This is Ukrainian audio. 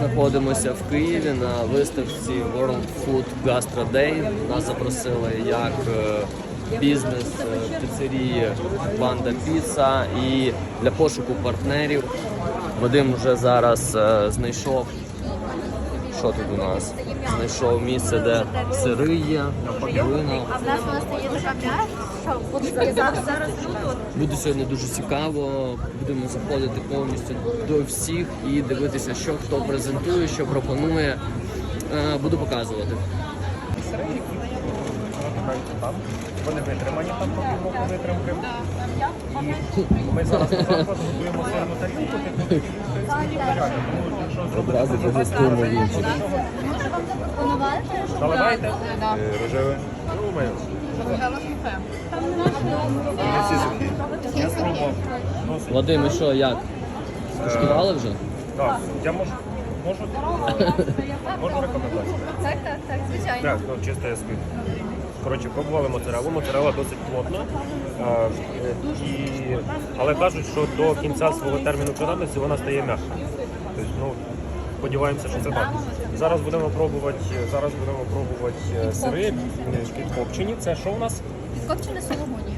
знаходимося в Києві на виставці World Food Gastro Day. Нас запросили як е, бізнес е, піцерії Банда Піца і для пошуку партнерів. Вадим вже зараз е, знайшов. Що тут у нас? Знайшов місце, де сири є, вино. А в нас вона стає така м'яч, що буде зараз зараз тут. Буде сьогодні дуже цікаво. Будемо заходити повністю до всіх і дивитися, що хто презентує, що пропонує. Е, Буду показувати. Вони витримані там по витримки. Ми зараз готуємо сирну тарілку, Одразу дегустуємо вінчик. Може вам запропонувати, щоб Наливаєте? Рожеве. Думаю. Не всі сухі. Я спробував. Досить. Вадим, і що, як? Скуштували вже? Так, я можу, можу, можу рекомендувати. так, так, так, звичайно. Так, ну, чисто я скид. Коротше, пробували моцарелу. Моцарела досить плотна. А, і, але кажуть, що до кінця свого терміну придатності вона стає м'яка. Тобто, ну, сподіваємося, що це так. Зараз будемо пробувати, зараз будемо пробувати е, сири е, підкопчені. Це що у нас? Підкопчені сологуні.